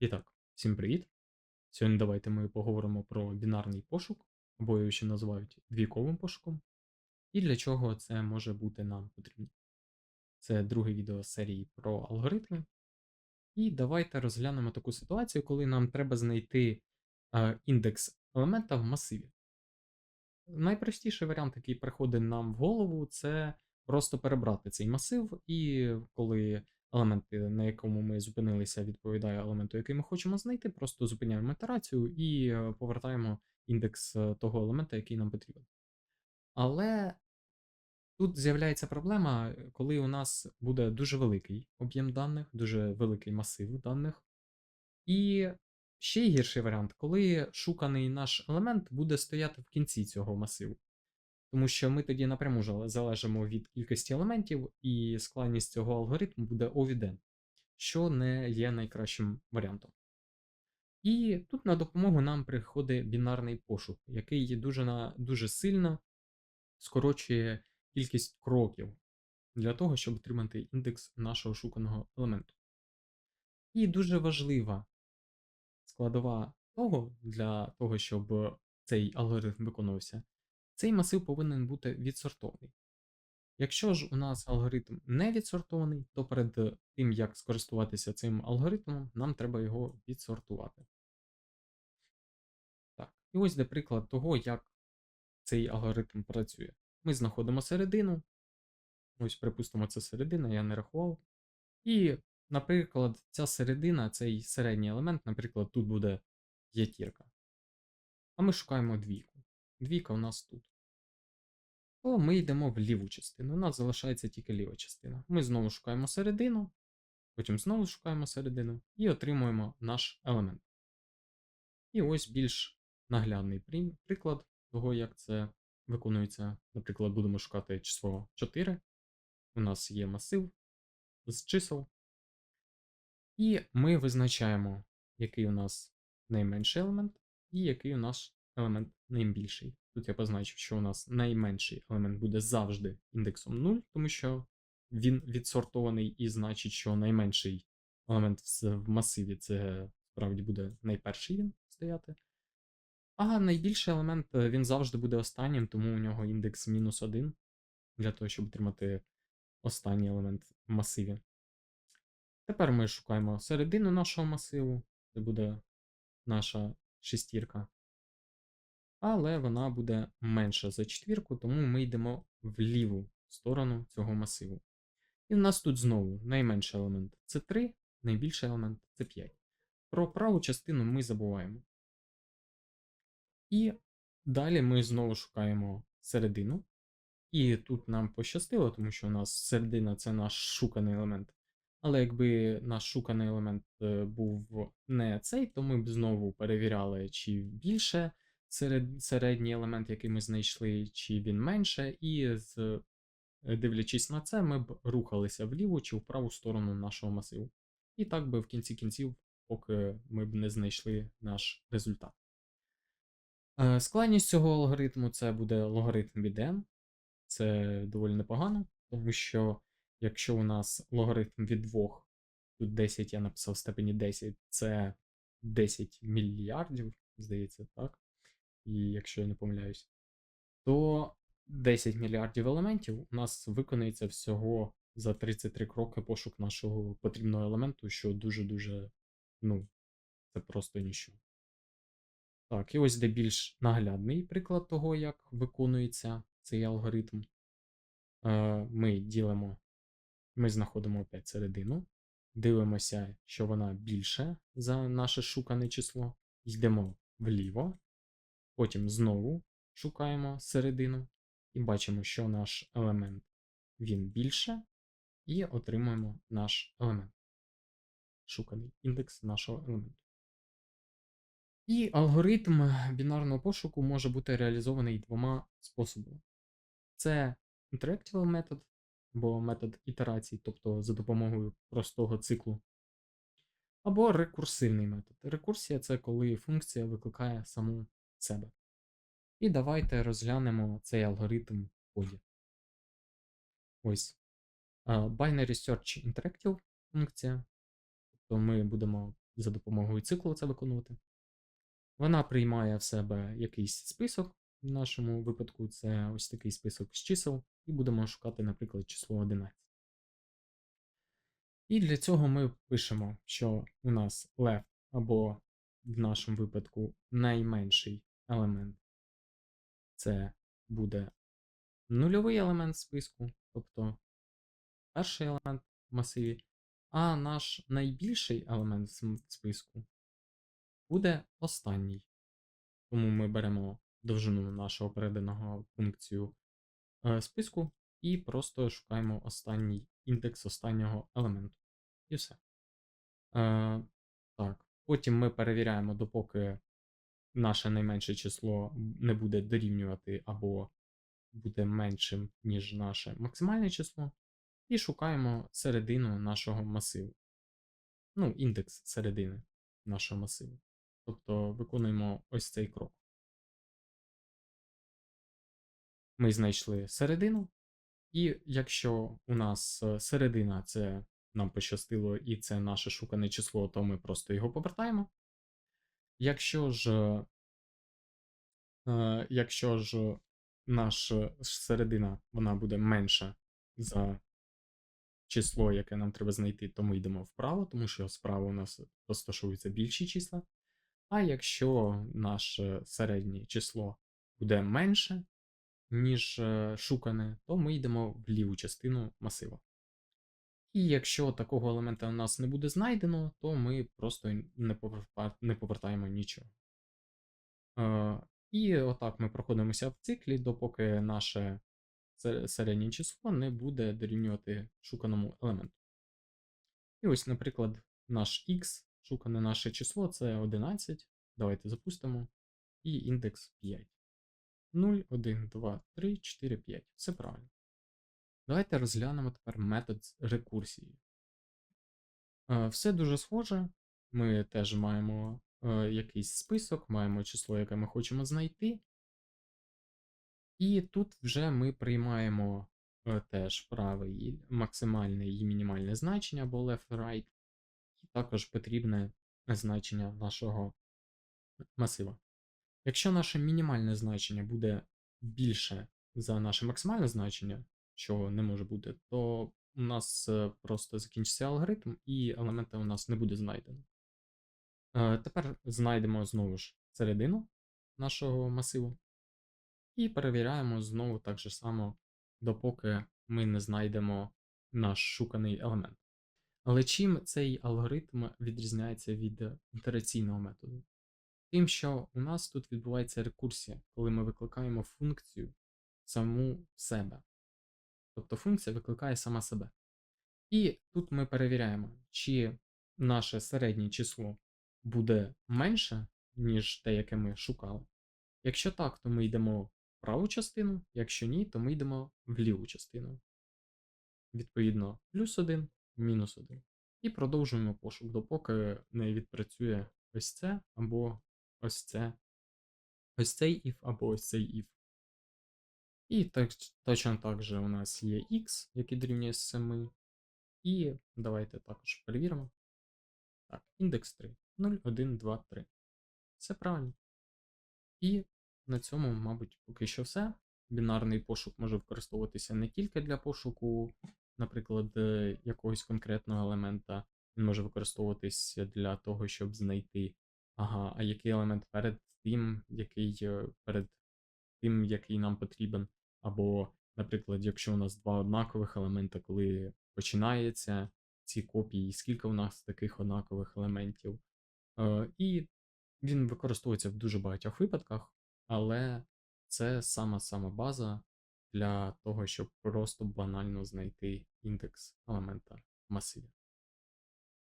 І так, всім привіт! Сьогодні давайте ми поговоримо про бінарний пошук, або його ще називають двійковим пошуком, і для чого це може бути нам потрібно. Це друге відео серії про алгоритми. І давайте розглянемо таку ситуацію, коли нам треба знайти е, індекс елемента в масиві. Найпростіший варіант, який приходить нам в голову, це просто перебрати цей масив, і коли елемент, на якому ми зупинилися, відповідає елементу, який ми хочемо знайти, просто зупиняємо ітерацію і е, повертаємо індекс е, того елемента, який нам потрібен. Але тут з'являється проблема, коли у нас буде дуже великий об'єм даних, дуже великий масив даних. І ще гірший варіант, коли шуканий наш елемент буде стояти в кінці цього масиву. Тому що ми тоді напряму залежимо від кількості елементів, і складність цього алгоритму буде O від n, що не є найкращим варіантом. І тут на допомогу нам приходить бінарний пошук, який дуже, дуже сильно скорочує кількість кроків для того, щоб отримати індекс нашого шуканого елементу. І дуже важлива складова того для того, щоб цей алгоритм виконувався, цей масив повинен бути відсортований. Якщо ж у нас алгоритм не відсортований, то перед тим, як скористуватися цим алгоритмом, нам треба його відсортувати. Так, і ось де приклад того, як цей алгоритм працює. Ми знаходимо середину. Ось, припустимо, це середина, я не рахував. І, наприклад, ця середина, цей середній елемент, наприклад, тут буде п'ятірка. А ми шукаємо двійку. Двійка у нас тут. То ми йдемо в ліву частину. У нас залишається тільки ліва частина. Ми знову шукаємо середину, потім знову шукаємо середину і отримуємо наш елемент. І ось більш наглядний приклад того, як це виконується. Наприклад, будемо шукати число 4. У нас є масив з чисел. І ми визначаємо, який у нас найменший елемент, і який у нас елемент найбільший. Тут я позначив, що у нас найменший елемент буде завжди індексом 0, тому що він відсортований і значить, що найменший елемент в масиві це справді буде найперший він стояти. А найбільший елемент е, він завжди буде останнім, тому у нього індекс мінус 1 для того, щоб отримати останній елемент в масиві. Тепер ми шукаємо середину нашого масиву. Це буде наша шестірка. Але вона буде менша за четвірку, тому ми йдемо в ліву сторону цього масиву. І в нас тут знову найменший елемент це 3, найбільший елемент це 5. Про праву частину ми забуваємо. І далі ми знову шукаємо середину. І тут нам пощастило, тому що у нас середина це наш шуканий елемент. Але якби наш шуканий елемент е, був не цей, то ми б знову перевіряли, чи більше серед, середній елемент, який ми знайшли, чи він менше, і з, е, дивлячись на це, ми б рухалися в ліву чи в праву сторону нашого масиву. І так би в кінці кінців, поки ми б не знайшли наш результат. Е, Складність цього алгоритму це буде логарифм від n. Це доволі непогано, тому що якщо у нас логарифм від 2, тут 10 я написав в степені 10, це 10 мільярдів, здається, так? І якщо я не помиляюсь, то 10 мільярдів елементів у нас виконується всього за 33 кроки пошук нашого потрібного елементу, що дуже-дуже, ну, це просто ніщо. Так, і ось де більш наглядний приклад того, як виконується цей алгоритм. Е, Ми ділимо, ми знаходимо опять середину, дивимося, що вона більше за наше шукане число, йдемо вліво, потім знову шукаємо середину і бачимо, що наш елемент він більше, і отримуємо наш елемент. Шуканий індекс нашого елементу. І алгоритм бінарного пошуку може бути реалізований двома способами. Це interactive метод або метод ітерацій, тобто за допомогою простого циклу, або рекурсивний метод. Рекурсія це коли функція викликає саму себе. І давайте розглянемо цей алгоритм в коді. Ось. Binary Search Interactive функція. Тобто ми будемо за допомогою циклу це виконувати. Вона приймає в себе якийсь список. В нашому випадку це ось такий список з чисел, і будемо шукати, наприклад, число 11. І для цього ми пишемо, що у нас left або в нашому випадку найменший елемент це буде нульовий елемент списку, тобто перший елемент в масиві, а наш найбільший елемент в списку буде останній. Тому ми беремо довжину нашого переданого функцію е, списку і просто шукаємо останній індекс останнього елементу. І все. Е, так. Потім ми перевіряємо, допоки наше найменше число не буде дорівнювати або буде меншим, ніж наше максимальне число, і шукаємо середину нашого масиву. Ну, індекс середини нашого масиву. Тобто виконуємо ось цей крок. Ми знайшли середину, і якщо у нас е, середина це нам пощастило, і це наше шукане число, то ми просто його повертаємо. Якщо ж е, якщо ж наша середина вона буде менша за число, яке нам треба знайти, то ми йдемо вправо, тому що справа у нас розташовуються більші числа. А якщо наше середнє число буде менше, ніж е, шукане, то ми йдемо в ліву частину масива. І якщо такого елемента у нас не буде знайдено, то ми просто не повертаємо нічого. Е, І отак ми проходимося в циклі, допоки наше середнє число не буде дорівнювати шуканому елементу. І ось, наприклад, наш x, шукане наше число це 11. Давайте запустимо. І індекс 5. 0, 1, 2, 3, 4, 5. Все правильно. Давайте розглянемо тепер метод рекурсії. Е, Все дуже схоже. Ми теж маємо е, якийсь список, маємо число, яке ми хочемо знайти. І тут вже ми приймаємо е, теж праве і максимальне і мінімальне значення або left-right, і також потрібне значення нашого масива. Якщо наше мінімальне значення буде більше за наше максимальне значення, що не може бути, то у нас е, просто закінчиться алгоритм, і елемента у нас не буде знайдено. Е, Тепер знайдемо знову ж середину нашого масиву. І перевіряємо знову так же само, допоки ми не знайдемо наш шуканий елемент. Але чим цей алгоритм відрізняється від ітераційного методу? Тим, що у нас тут відбувається рекурсія, коли ми викликаємо функцію саму себе. Тобто функція викликає сама себе. І тут ми перевіряємо, чи наше середнє число буде менше, ніж те, яке ми шукали. Якщо так, то ми йдемо в праву частину, якщо ні, то ми йдемо в ліву частину. Відповідно, плюс 1, мінус 1. І продовжуємо пошук, допоки не відпрацює ось це, або ось це, ось цей if, або ось цей if. І так, точно так же у нас є x, який дорівнює 7. І давайте також перевіримо. Так, індекс 3. 0, 1, 2, 3. Все правильно. І на цьому, мабуть, поки що все. Бінарний пошук може використовуватися не тільки для пошуку, наприклад, е, якогось конкретного елемента. Він може використовуватися для того, щоб знайти, ага, а який елемент перед тим, який е, перед тим, який нам потрібен. Або, наприклад, якщо у нас два однакових елемента, коли починається ці копії, скільки у нас таких однакових елементів. Е, І він використовується в дуже багатьох випадках, але це сама-сама база для того, щоб просто банально знайти індекс елемента в масиві.